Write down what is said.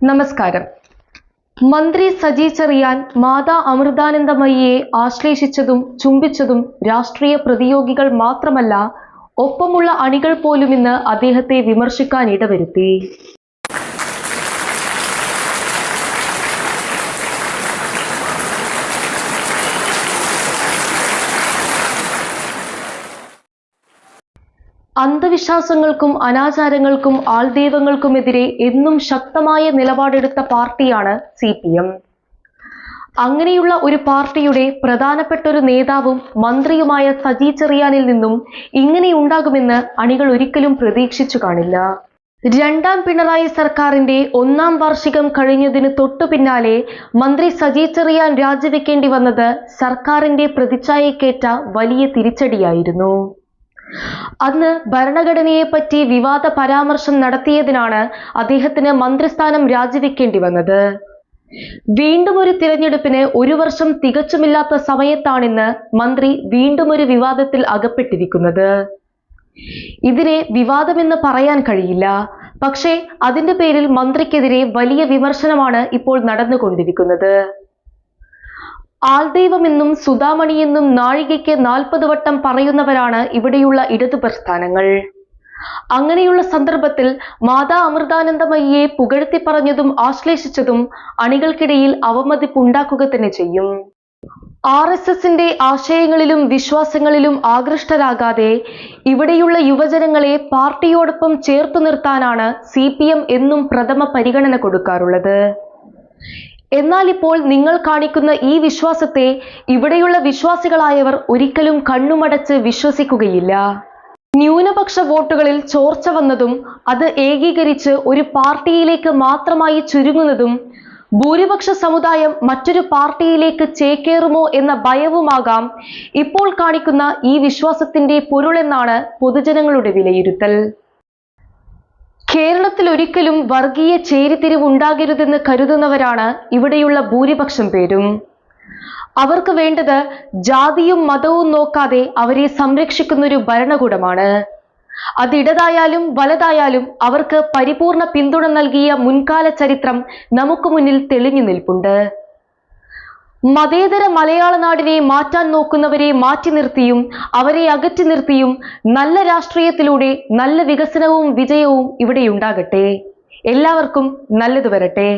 നമസ്കാരം. മന്ത്രി സജി ചെറിയാൻ മാതാ അമൃതാനന്ദമയിയെ ആശ്ലേഷിച്ചതും ചുംബിച്ചതും രാഷ്ട്രീയ പ്രതിയോഗികൾ മാത്രമല്ല ഒപ്പമുള്ള അണികൾ പോലും ഇന്ന് അദ്ദേഹത്തെ വിമർശിക്കാൻ ഇടവരുത്തി. അന്ധവിശ്വാസങ്ങൾക്കും അനാചാരങ്ങൾക്കും ആൾദൈവങ്ങൾക്കുമെതിരെ എന്നും ശക്തമായ നിലപാടെടുത്ത പാർട്ടിയാണ് സി പി എം. അങ്ങനെയുള്ള ഒരു പാർട്ടിയുടെ പ്രധാനപ്പെട്ട ഒരു നേതാവും മന്ത്രിയുമായ സജി ചെറിയാനിൽ നിന്നും ഇങ്ങനെ ഉണ്ടാകുമെന്ന് അണികൾ ഒരിക്കലും പ്രതീക്ഷിച്ചു കാണില്ല. രണ്ടാം പിണറായി സർക്കാരിന്റെ ഒന്നാം വാർഷികം കഴിഞ്ഞതിന് തൊട്ടു പിന്നാലെ മന്ത്രി സജി ചെറിയാൻ രാജിവെക്കേണ്ടി വന്നത് സർക്കാരിന്റെ പ്രതിച്ഛായക്കേറ്റ വലിയ തിരിച്ചടിയായിരുന്നു. അന്ന് ഭരണഘടനയെപ്പറ്റി വിവാദ പരാമർശം നടത്തിയതിനാണ് അദ്ദേഹത്തിന് മന്ത്രിസ്ഥാനം രാജിവെക്കേണ്ടി വന്നത്. വീണ്ടും ഒരു തിരഞ്ഞെടുപ്പിന് ഒരു വർഷം തികച്ചുമില്ലാത്ത സമയത്താണിന്ന് മന്ത്രി വീണ്ടും ഒരു വിവാദത്തിൽ അകപ്പെട്ടിരിക്കുന്നത്. ഇതിനെ വിവാദമെന്ന് പറയാൻ കഴിയില്ല. പക്ഷേ അതിന്റെ പേരിൽ മന്ത്രിക്കെതിരെ വലിയ വിമർശനമാണ് ഇപ്പോൾ നടന്നുകൊണ്ടിരിക്കുന്നത്. ആൾദൈവമെന്നും സുധാമണിയെന്നും നാഴികയ്ക്ക് നാൽപ്പത് വട്ടം പറയുന്നവരാണ് ഇവിടെയുള്ള ഇടതു പ്രസ്ഥാനങ്ങൾ. അങ്ങനെയുള്ള സന്ദർഭത്തിൽ മാതാ അമൃതാനന്ദമയ്യെ പുകഴ്ത്തി പറഞ്ഞതും ആശ്ലേഷിച്ചതും അണികൾക്കിടയിൽ അവമതിപ്പുണ്ടാക്കുക തന്നെ ചെയ്യും. ആർ എസ് എസിന്റെ ആശയങ്ങളിലും വിശ്വാസങ്ങളിലും ആകൃഷ്ടരാകാതെ ഇവിടെയുള്ള യുവജനങ്ങളെ പാർട്ടിയോടൊപ്പം ചേർത്തു നിർത്താനാണ് സി പി എം എന്നും പ്രഥമ പരിഗണന കൊടുക്കാറുള്ളത്. എന്നാൽ ഇപ്പോൾ നിങ്ങൾ കാണിക്കുന്ന ഈ വിശ്വാസത്തെ ഇവിടെയുള്ള വിശ്വാസികളായവർ ഒരിക്കലും കണ്ണുമടച്ച് വിശ്വസിക്കുകയില്ല. ന്യൂനപക്ഷ വോട്ടുകളിൽ ചോർച്ച വന്നതും അത് ഏകീകരിച്ച് ഒരു പാർട്ടിയിലേക്ക് മാത്രമായി ചുരുങ്ങുന്നതും ഭൂരിപക്ഷ സമുദായം മറ്റൊരു പാർട്ടിയിലേക്ക് ചേക്കേറുമോ എന്ന ഭയവുമാകാം ഇപ്പോൾ കാണിക്കുന്ന ഈ വിശ്വാസത്തിന്റെ പൊരുളെന്നാണ് പൊതുജനങ്ങളുടെ വിലയിരുത്തൽ. കേരളത്തിൽ ഒരിക്കലും വർഗീയ ചേരിതിരിവ് ഉണ്ടാകരുതെന്ന് കരുതുന്നവരാണ് ഇവിടെയുള്ള ഭൂരിപക്ഷം പേരും. അവർക്ക് വേണ്ടത് ജാതിയും മതവും നോക്കാതെ അവരെ സംരക്ഷിക്കുന്ന ഒരു ഭരണകൂടമാണ് അതിടതായാലും വലതായാലും അവർക്ക് പരിപൂർണ പിന്തുണ നൽകിയ മുൻകാല ചരിത്രം നമുക്ക് മുന്നിൽ തെളിഞ്ഞു നിൽപ്പുണ്ട്. മതേതര മലയാള നാടിനെ മാറ്റാൻ നോക്കുന്നവരെ മാറ്റി നിർത്തിയും അവരെ അകറ്റി നിർത്തിയും നല്ല രാഷ്ട്രീയത്തിലൂടെ നല്ല വികസനവും വിജയവും ഇവിടെ ഉണ്ടാകട്ടെ. എല്ലാവർക്കും നല്ലത് വരട്ടെ.